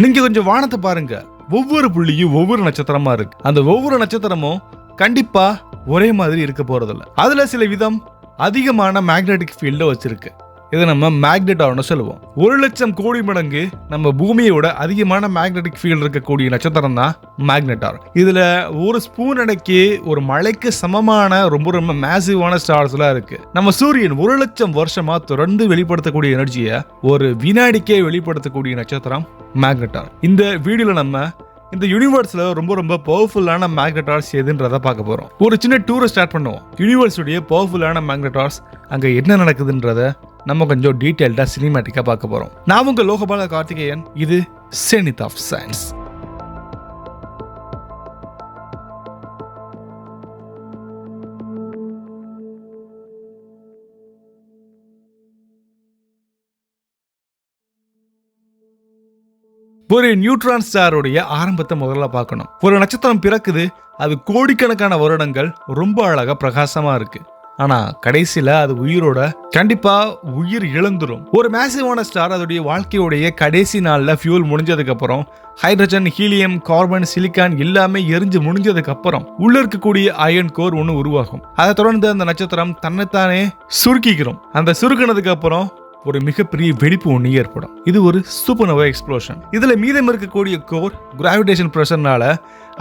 நீங்க கொஞ்சம் வானத்தை பாருங்க. ஒவ்வொரு புள்ளியும் ஒவ்வொரு நட்சத்திரமா இருக்கு. அந்த ஒவ்வொரு நட்சத்திரமும் கண்டிப்பா ஒரே மாதிரி இருக்க போறதில்ல. அதுல சில விதம் அதிகமான மேக்னெட்டிக் ஃபீல்டை வச்சிருக்கு. இதை நம்ம மேக்னெட் ஆர்னு சொல்லுவோம். ஒரு லட்சம் கோடி மடங்கு நம்ம பூமியோட அதிகமான மேக்னெட்டிக் ஃபீல்டு இருக்கக்கூடிய நட்சத்திரம் தான் மேக்னெட்டார் இதில் ஒரு ஸ்பூன் அடைக்கு ஒரு மலைக்கு சமமான ரொம்ப ரொம்ப மேசிவான ஸ்டார்ஸ்லாம் இருக்கு. நம்ம சூரியன் ஒரு லட்சம் வருஷமா தொடர்ந்து வெளிப்படுத்தக்கூடிய எனர்ஜியை ஒரு வினாடிக்கே வெளிப்படுத்தக்கூடிய நட்சத்திரம் மேக்னெட்டார் இந்த வீடியோவில் நம்ம இந்த யூனிவர்ஸில் ரொம்ப ரொம்ப பவர்ஃபுல்லான மேக்னெட்டார்ஸ் எதுன்றத பார்க்க போகிறோம் ஒரு சின்ன டூரை ஸ்டார்ட் பண்ணுவோம். யூனிவர்ஸுடைய பவர்ஃபுல்லான மேக்னெட்டார்ஸ் அங்கே என்ன நடக்குதுன்றத நம்ம கொஞ்சம் டீட்டெயில்டாக சினிமேட்டிக்காக பார்க்க போகிறோம் நான் உங்கள் லோகபால கார்த்திகேயன். இது செனித் ஆஃப் சயின்ஸ் ஒரு நியூட்ரான் ஸ்டாருடைய ஆரம்பத்தை முதல்ல பார்க்கணும். ஒரு நட்சத்திரம் பிறக்குது அது கோடிக்கணக்கான வருடங்கள் ரொம்ப அழகாக பிரகாசமாக இருக்குது ஆனா கடைசியில அது உயிரோட கண்டிப்பா உயிர் இழந்துரும். ஒரு மேசிவான ஸ்டார் அதோடைய வாழ்க்கையுடைய கடைசி நாளில் ஃபியூல் முடிஞ்சதுக்கு அப்புறம் ஹைட்ரஜன் ஹீலியம் கார்பன் சிலிக்கான் எல்லாமே எரிஞ்சு முடிஞ்சதுக்கு அப்புறம் உள்ள இருக்கக்கூடிய அயன் கோர் ஒன்று உருவாகும். அதை தொடர்ந்து அந்த நட்சத்திரம் தன்னைத்தானே சுருக்கிக்கிறோம். அந்த சுருக்கினதுக்கு அப்புறம் ஒரு மிகப்பெரிய வெடிப்பு ஒன்று ஏற்படும். இது ஒரு சூப்பர்னோவா எக்ஸ்ப்ளோஷன் இதில் மீதம் இருக்கக்கூடிய கோர் கிராவிடேஷன் ப்ரெஷர்னால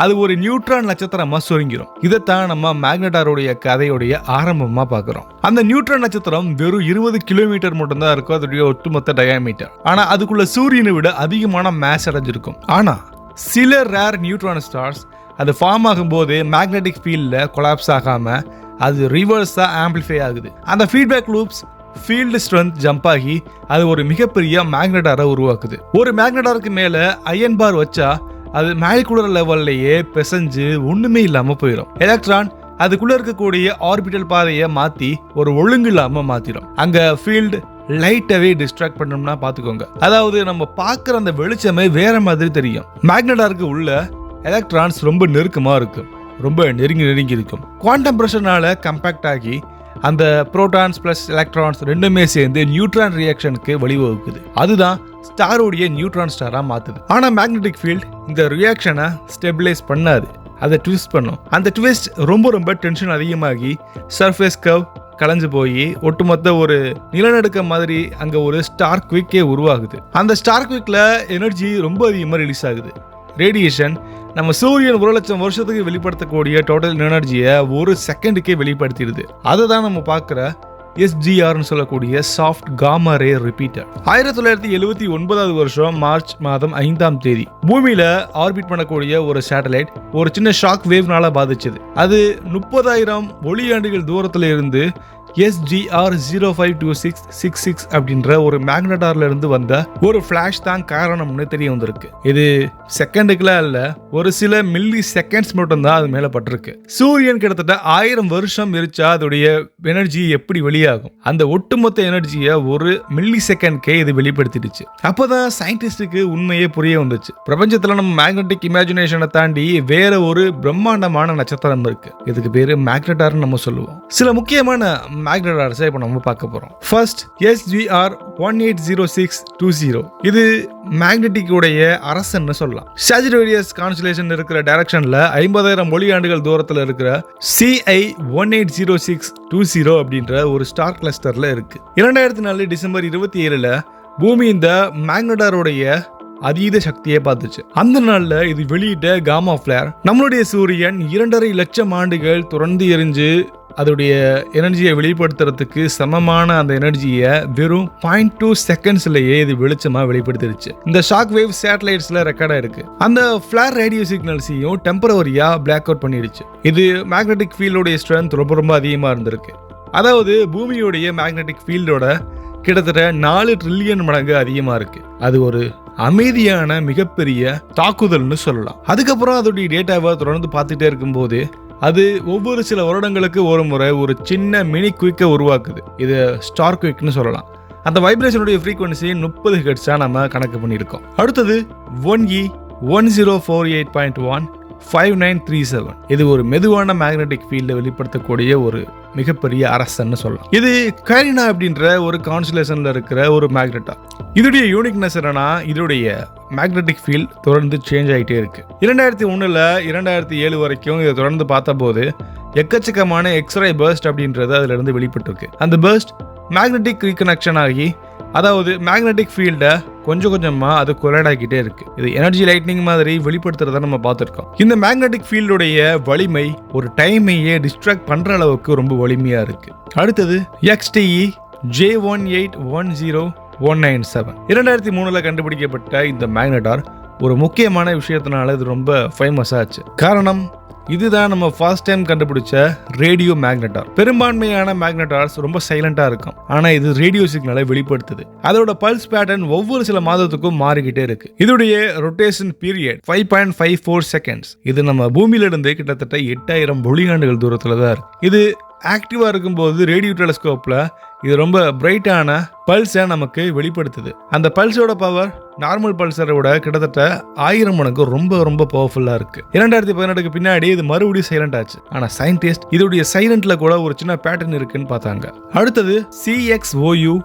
அது ஒரு நியூட்ரான் நட்சத்திரமாக சுருங்கிடும் இதைத்தான் நம்ம மேக்னட்டாருடைய கதையுடைய ஆரம்பமாக பார்க்குறோம். அந்த நியூட்ரான் நட்சத்திரம் வெறும் இருபது கிலோமீட்டர் மட்டும்தான் இருக்கும் அதோடைய ஒட்டுமொத்த டயாமீட்டர் ஆனால் அதுக்குள்ள சூரியனை விட அதிகமான மேஸ் அடைஞ்சிருக்கும். ஆனால் சில ரேர் நியூட்ரான் ஸ்டார்ஸ் அது ஃபார்ம் ஆகும்போது மேக்னெட்டிக் ஃபீல்டில் கொலாப்ஸ் ஆகாமல் அது ரிவர்ஸாக ஆம்பிளிஃபை ஆகுது. அந்த feedback loops field strength jump ஆகி அது ஒரு மிகப்பெரிய மேக்னடாரை உருவாக்குது. ஒரு மேக்னடாருக்கு மேலே அயன் பார் வச்சா அது மேலிக்குளர் லெவல்லையே பிசைஞ்சு ஒன்றுமே இல்லாமல் போயிடும் எலக்ட்ரான் அதுக்குள்ளே இருக்கக்கூடிய ஆர்பிட்டல் பாதையை மாற்றி ஒரு ஒழுங்கு இல்லாமல் மாற்றிடும் அங்கே ஃபீல்டு லைட்டாகவே டிஸ்ட்ராக்ட் பண்ணோம்னா பார்த்துக்கோங்க அதாவது நம்ம பார்க்குற அந்த வெளிச்சமே வேற மாதிரி தெரியும். மேக்னடாருக்கு உள்ள எலக்ட்ரான்ஸ் ரொம்ப நெருக்கமாக இருக்கும். ரொம்ப நெருங்கி நெருங்கி இருக்கும். குவாண்டம் ப்ரெஷர்னால கம்பேக்ட் ஆகி அந்த புரோட்டான்ஸ் ப்ளஸ் எலக்ட்ரான்ஸ் ரெண்டுமே சேர்ந்து நியூட்ரான் ரியாக்ஷனுக்கு வழிவகுக்குது. அதுதான் ஸ்டாரோடைய நியூட்ரான் ஸ்டாராக மாற்றுது ஆனால் மேக்னெட்டிக் ஃபீல்ட் இந்த ரியாக்ஷனை ஸ்டெபிலைஸ் பண்ணாது. அதை ட்விஸ்ட் பண்ணும். அந்த ட்விஸ்ட் ரொம்ப ரொம்ப டென்ஷன் அதிகமாகி சர்ஃபேஸ் கவ் கலைஞ்சு போய் ஒட்டுமொத்த ஒரு நிலநடுக்க மாதிரி அங்கே ஒரு ஸ்டார் குவிக்கே உருவாகுது. அந்த ஸ்டார் குவிக்கில் எனர்ஜி ரொம்ப அதிகமாக ரிலீஸ் ஆகுது. ரேடியேஷன் நம்ம சூரியன் ஒரு லட்சம் வருஷத்துக்கு வெளிப்படுத்தக்கூடிய டோட்டல் எனர்ஜியை ஒரு செகண்டுக்கே வெளிப்படுத்திடுது. அதை தான் நம்ம பார்க்குற எஸ்ஜிஆர்னு சொல்லக்கூடிய சாஃப்ட் காமா ரே ரிப்பீட்டர் ஆயிரத்தி தொள்ளாயிரத்தி எழுபத்தி ஒன்பதாவது வருஷம் மார்ச் மாதம் ஐந்தாம் தேதி. பூமியில ஆர்பிட் பண்ணக்கூடிய ஒரு சேட்டலைட் ஒரு சின்ன ஷாக் வேவ்னால பாதிச்சது. அது முப்பதாயிரம் ஒளியாண்டுகள் தூரத்துல இருந்து SGR zero five two six six six அப்படின்ற ஒரு மேக்னடார்ல இருந்து வந்த ஒரு ஃபிளாஷ் தான் காரணம்னு தெரிய வந்திருக்கு. இது செகண்டுக்குலாம் இல்ல ஒரு சில மில்லி செகண்ட்ஸ் மட்டும் தான் அது மேலே பட்டிருக்கு. சூரியன் கிட்டத்தட்ட ஆயிரம் வருஷம் எரிச்சா அதோடைய எனர்ஜி எப்படி வெளியாகும்? அந்த ஒட்டுமொத்த எனர்ஜியை ஒரு மில்லி செகண்ட்கே இது வெளிப்படுத்திடுச்சு. அப்போதான் சயின்டிஸ்டுக்கு உண்மையே புரிய வந்துச்சு. பிரபஞ்சத்துல நம்ம மேக்னெட்டிக் இமேஜினேஷனை தாண்டி வேற ஒரு பிரம்மாண்டமான நட்சத்திரம் இருக்கு. இதுக்கு பேரு மேக்னட்டார்னு நம்ம சொல்லுவோம். சில முக்கியமான மேக்னட்டார்ஸை இப்போ நம்ம பார்க்க போகிறோம் first SGR one eight zero six two zero இது மேக்னெட்டிக் உடைய அரசன்னு சொல்லலாம். சாஜிடோரியஸ் கான்சுலேஷன் இருக்கிற டைரக்ஷனில் ஐம்பதாயிரம் ஒளியாண்டுகள் தூரத்தில் இருக்கிற CI one eight zero six two zero அப்படின்ற ஒரு ஸ்டார் கிளஸ்டரில் இருக்குது இரண்டாயிரத்தி நாலு டிசம்பர் இருபத்தி ஏழில் பூமி இந்த மேக்னடாருடைய அதீத சக்தியை பார்த்துச்சு. அந்த நாளில் இது வெளியிட்ட காமா ஃபிளேர் நம்மளுடைய சூரியன் இரண்டரை லட்சம் ஆண்டுகள் தொடர்ந்து எரிஞ்சு அதோடைய எனர்ஜியை வெளிப்படுத்துறதுக்கு சமமான அந்த எனர்ஜியை வெறும் பாயிண்ட் டூ செகண்ட்ஸ்லயே இது வெளிச்சமாக வெளிப்படுத்திடுச்சு இந்த ஷாக் வேவ் சேட்டலைட்ஸ்ல ரெக்கார்டா இருக்கு. அந்த ஃபிளார் ரேடியோ சிக்னல்ஸையும் டெம்பரவரியாக பிளாக் அவுட் பண்ணிடுச்சு இது மேக்னெட்டிக் ஃபீல்டோடைய ஸ்ட்ரென்த் ரொம்ப ரொம்ப அதிகமாக இருந்திருக்கு. அதாவது பூமியோடைய மேக்னெட்டிக் ஃபீல்டோட கிட்டத்தட்ட நாலு ட்ரில்லியன் மடங்கு அதிகமாக இருக்கு. அது ஒரு அமைதியான மிகப்பெரிய தாக்குதல்னு சொல்லலாம். அதுக்கப்புறம் அதோடைய டேட்டாவை தொடர்ந்து பார்த்துட்டே இருக்கும்போது அது ஒவ்வொரு சில வருடங்களுக்கு ஒரு முறை ஒரு சின்ன மினி குயிக்கை உருவாக்குது. இது ஸ்டார் குயிக்னு சொல்லலாம். அந்த வைப்ரேஷனுடைய ஃப்ரீக்வன்சி முப்பது ஹெட்ஸாக நம்ம கணக்கு பண்ணியிருக்கோம். அடுத்தது one E one zero four eight point one five nine three seven இது ஒரு மெதுவான மேக்னெட்டிக் ஃபீல்டை வெளிப்படுத்தக்கூடிய ஒரு மிகப்பெரிய அரசன்னு சொல்லலாம். இது கைரினா அப்படின்ற ஒரு கான்சுலேஷனில் இருக்கிற ஒரு மேக்னெட்டா இதோடைய யூனிக்னஸ் என்னன்னா இதோடைய மேக்னெட்டிக் ஃபீல்ட் தொடர்ந்து சேஞ்ச் ஆகிட்டே இருக்கு. இரண்டாயிரத்தி ஒன்றில் இரண்டாயிரத்தி ஏழு வரைக்கும் இதை தொடர்ந்து பார்த்தபோது எக்கச்சக்கமான எக்ஸ்ரே பர்ஸ்ட் அப்படின்றது அதிலிருந்து வெளிப்பட்டிருக்கு. அந்த பேர்ஸ்ட் மேக்னெட்டிக் ரீகனெக்ஷன் ஆகி அதாவது மேக்னெட்டிக் ஃபீல்டை கொஞ்சம் கொஞ்சமா அது கொலைட் இருக்குது இருக்கு. இது எனர்ஜி லைட்னிங் மாதிரி வெளிப்படுத்துறத நம்ம பார்த்துருக்கோம். இந்த மேக்னெட்டிக் ஃபீல்டுடைய வலிமை ஒரு டைமையே டிஸ்ட்ராக்ட் பண்ற அளவுக்கு ரொம்ப வலிமையா இருக்கு. அடுத்தது XTE J one eight one zero one nine seven இரண்டாயிரத்தி மூணுல கண்டுபிடிக்கப்பட்ட இந்த மேக்னட்டார் ஒரு முக்கியமான விஷயத்தினால இது ரொம்ப ஃபேமஸ் ஆச்சு. காரணம் இதுதான் நம்ம ஃபர்ஸ்ட் டைம் கண்டுபிடிச்ச ரேடியோ மேக்னெட்டார் பெரும்பான்மையான மேக்னெட்டார்ஸ் ரொம்ப சைலண்டாக இருக்கும். ஆனால் இது ரேடியோ சிக்னலை வெளிப்படுத்துது. அதோட பல்ஸ் பேட்டர்ன் ஒவ்வொரு சில மாதத்துக்கும் மாறிக்கிட்டே இருக்கு. இதோடைய rotation period five point five four seconds இது நம்ம பூமியிலிருந்து கிட்டத்தட்ட எட்டாயிரம் ஒளியாண்டுகள் தூரத்தில் தான் இருக்கு. இது ஆக்டிவாக இருக்கும்போது ரேடியோ டெலஸ்கோப்பில் இது ரொம்ப பிரைட்டான பல்ஸை நமக்கு வெளிப்படுத்துது. அந்த பல்ஸோட பவர் நார்மல் பல்சரை விட கிட்டத்தட்ட ஆயிரம் மடங்கு ரொம்ப ரொம்ப பவர்ஃபுல்லாக இருக்குது இரண்டாயிரத்தி பதினெட்டுக்கு பின்னாடி இது மறுபடியும் சைலண்ட் ஆச்சு. ஆனால் சயின்டிஸ்ட் இதோடைய சைலண்டில் கூட ஒரு சின்ன பேட்டர்ன் இருக்குன்னு பார்த்தாங்க. அடுத்தது CX OU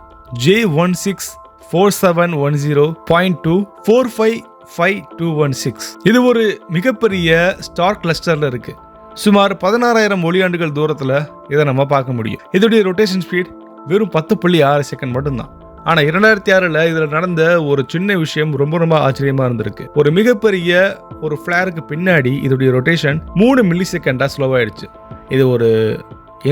J one six four seven one zero point two four five five two one six இது ஒரு மிகப்பெரிய ஸ்டார் கிளஸ்டரில் இருக்குது சுமார் பதினாறாயிரம் ஒளியாண்டுகள் தூரத்தில் இதை நம்ம பார்க்க முடியும். இதோடைய ரொட்டேஷன் ஸ்பீட் வெறும் பத்து புள்ளி ஆறு செகண்ட் மட்டும்தான். ஆனால் இரண்டாயிரத்தி ஆறில் இதில் நடந்த ஒரு சின்ன விஷயம் ரொம்ப ரொம்ப ஆச்சரியமாக இருந்திருக்கு. ஒரு மிகப்பெரிய ஒரு ஃப்ளேருக்கு பின்னாடி இதோடைய ரொட்டேஷன் மூணு மில்லி செகண்டாக ஸ்லோவாயிடுச்சு இது ஒரு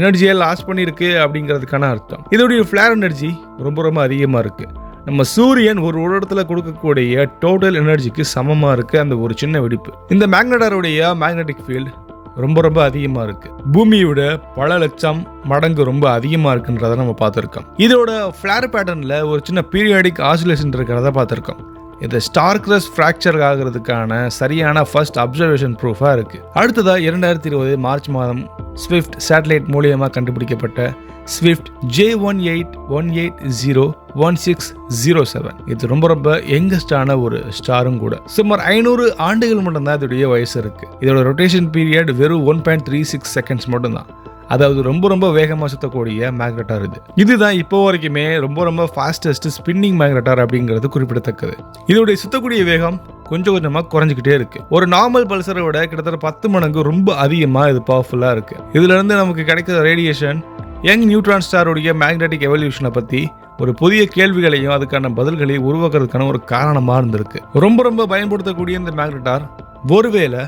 எனர்ஜியை லாஸ் பண்ணியிருக்கு அப்படிங்கிறதுக்கான அர்த்தம். இதோடைய ஃப்ளேர் எனர்ஜி ரொம்ப ரொம்ப அதிகமாக இருக்குது நம்ம சூரியன் ஒரு இடத்துல கொடுக்கக்கூடிய டோட்டல் எனர்ஜிக்கு சமமாக இருக்குது அந்த ஒரு சின்ன வெடிப்பு. இந்த மேக்னடாருடைய மேக்னெட்டிக் ஃபீல்டு ரொம்ப ரொம்ப அதிகமாக இருக்கு. பூமியோட பல லட்சம் மடங்கு ரொம்ப அதிகமாக இருக்குன்றத நம்ம பார்த்துருக்கோம். இதோட ஃபிளார் பேட்டர்னில் ஒரு சின்ன பீரியாடிக் ஆசிலேஷன் இருக்கிறத பார்த்துருக்கோம். இது ஸ்டார் கிரஸ் ஃப்ராக்சர் ஆகிறதுக்கான சரியான ஃபர்ஸ்ட் அப்சர்வேஷன் ப்ரூஃபாக இருக்குது அடுத்ததாக இரண்டாயிரத்தி இருபது மார்ச் மாதம் ஸ்விஃப்ட் சேட்டலைட் மூலியமாக கண்டுபிடிக்கப்பட்ட Swift J one eight one eight zero one six zero seven இது ரொம்ப ரொம்ப யங்கஸ்டான ஒரு ஸ்டாரும் கூட. சுமார் ஐநூறு ஆண்டுகள் மட்டும்தான் இதோடைய வயசு இருக்கு. இதோட ரொட்டேஷன் பீரியட் வெறும் one point three six seconds மட்டும்தான். அதாவது ரொம்ப ரொம்ப வேகமாக சுத்தக்கூடிய மேக்னட்டார் இது. இதுதான் இப்போ வரைக்குமே ரொம்ப ரொம்ப ஃபாஸ்டஸ்ட் ஸ்பின்னிங் மேக்னட்டார் அப்படிங்கிறது குறிப்பிடத்தக்கது. இதோடைய சுத்தக்கூடிய வேகம் கொஞ்சம் கொஞ்சமாக குறைஞ்சிக்கிட்டே இருக்கு. ஒரு நார்மல் பல்சரை விட கிட்டத்தட்ட பத்து மடங்கு ரொம்ப அதிகமாக இது பவர்ஃபுல்லாக இருக்கு. இதுல இருந்து நமக்கு கிடைக்கிற ரேடியேஷன் யங் நியூட்ரான் ஸ்டாருடைய மேக்னெட்டிக் எவல்யூஷனை பற்றி ஒரு புதிய கேள்விகளையும் அதுக்கான பதில்களையும் உருவாக்குறதுக்கான ஒரு காரணமாக இருந்திருக்கு. ரொம்ப ரொம்ப பயன்படுத்தக்கூடிய இந்த மேக்னெட்டார் ஒருவேளை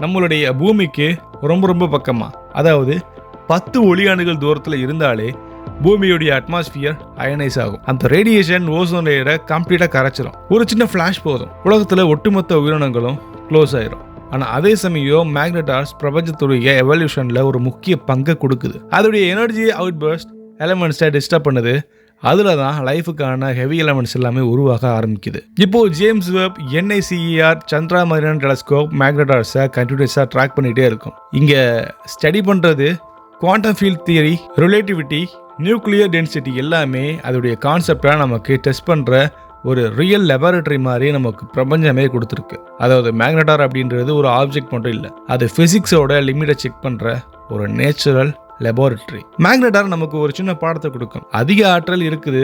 நம்மளுடைய பூமிக்கு ரொம்ப ரொம்ப பக்கமாக அதாவது பத்து ஒளியாண்டுகள் தூரத்தில் இருந்தாலே பூமியுடைய அட்மாஸ்பியர் அயனைஸ் ஆகும். அந்த ரேடியேஷன் ஓசோன் லேயரை கம்ப்ளீட்டாக கரைச்சிரும். ஒரு சின்ன ஃப்ளாஷ் போதும். உலகத்தில் ஒட்டுமொத்த உயிரினங்களும் க்ளோஸ் ஆயிரும். ஆனால் அதே சமயம் மேக்னட்டார்ஸ் பிரபஞ்சத்துடைய எவல்யூஷனில் ஒரு முக்கிய பங்கை கொடுக்குது. அதோடைய எனர்ஜி அவுட் பர்ஸ்ட் எலமெண்ட்ஸை டிஸ்டர்ப் பண்ணுது. அதில் தான் லைஃபுக்கான ஹெவி எலமெண்ட்ஸ் எல்லாமே உருவாக ஆரம்பிக்குது. இப்போ ஜேம்ஸ் வெப் என்ஐசிஇஆர் சந்திரா மாதிரியான டெலஸ்கோப் மேக்னட்டார்ஸை கண்டினியூஸாக ட்ராக் பண்ணிகிட்டே இருக்கும். இங்கே ஸ்டடி பண்ணுறது quantum field theory relativity nuclear density எல்லாமே அதோடைய கான்செப்டாக நமக்கு டெஸ்ட் பண்ணுற ஒரு ரியல் லெபார்டரி மாதிரி நமக்கு பிரபஞ்சமே கொடுத்துருக்கு. அதாவது மேக்னட்டார் அப்படின்றது ஒரு ஆப்ஜெக்ட் மட்டும் இல்லை அது ஃபிசிக்ஸோட லிமிட்டை செக் பண்ணுற ஒரு நேச்சுரல் லெபார்டரி மேக்னட்டார் நமக்கு ஒரு சின்ன பாடத்தை கொடுக்கும். அதிக ஆற்றல் இருக்குது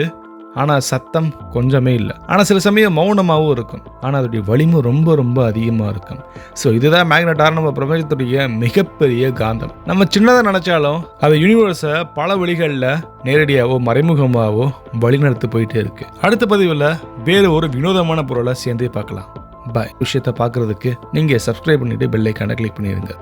ஆனால் சத்தம் கொஞ்சமே இல்லை. ஆனால் சில சமயம் மௌனமாகவும் இருக்கும். ஆனால் அதோடைய வலிமை ரொம்ப ரொம்ப அதிகமாக இருக்கும். ஸோ இதுதான் மேக்னட்டார் நம்ம பிரபஞ்சத்துடைய மிகப்பெரிய காந்தம். நம்ம சின்னதாக நினச்சாலும் அது யூனிவர்ஸை பல வழிகளில் நேரடியாகவோ மறைமுகமாகவோ வழிநடத்து போயிட்டே இருக்கு. அடுத்த பதிவில் வேறு ஒரு வினோதமான பொருளை சேர்ந்தே பார்க்கலாம். பாய் விஷயத்தை பார்க்குறதுக்கு நீங்கள் சப்ஸ்கிரைப் பண்ணிவிட்டு பெல்லைக்கான கிளிக் பண்ணிடுங்க